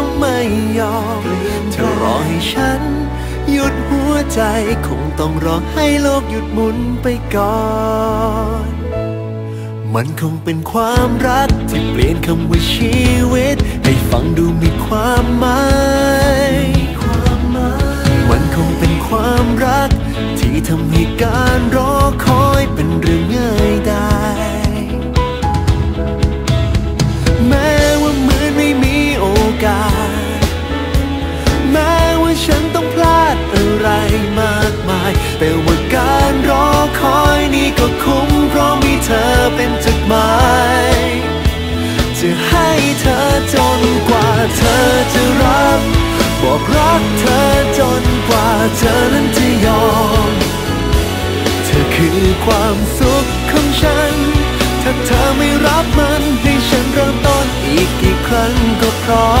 ็ ไม่ยอมเธอรอให้ฉัน หยุดหัวใจคงต้องรอให้โลกหยุดหมุนไปก่อน มันคงเป็นความรักที่เปลี่ยนคำว่าชีวิต ให้ฟังดูมี มายแต่ว่าการรอคอยนี้ก็คุ้มเพราะมีเธอเป็นจุดหมาย จะให้เธอจนกว่าเธอจะรับ บอกรักเธอจนกว่าเธอนั้นจะยอม เธอคือความสุขของฉัน ถ้าเธอไม่รับมันให้ฉันเริ่มต้นอีกกี่ครั้งก็พร้อม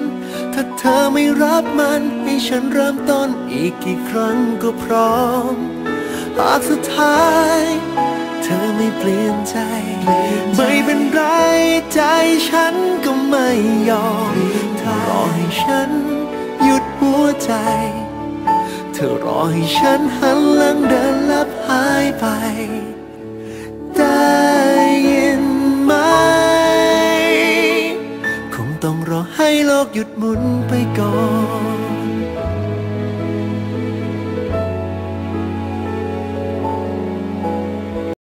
ถ้าเธอไม่รับมันให้ฉันเริ่มต้นอีกกี่ครั้งก็พร้อม หากสุดท้าย เธอไม่เปลี่ยนใจ ไม่เป็นไรใจฉันก็ไม่ยอมเธอรอให้ฉันหยุดหัวใจ เธอรอให้ฉันหันหลังเดินลับหายไป กหยุดหมุนไปก่อน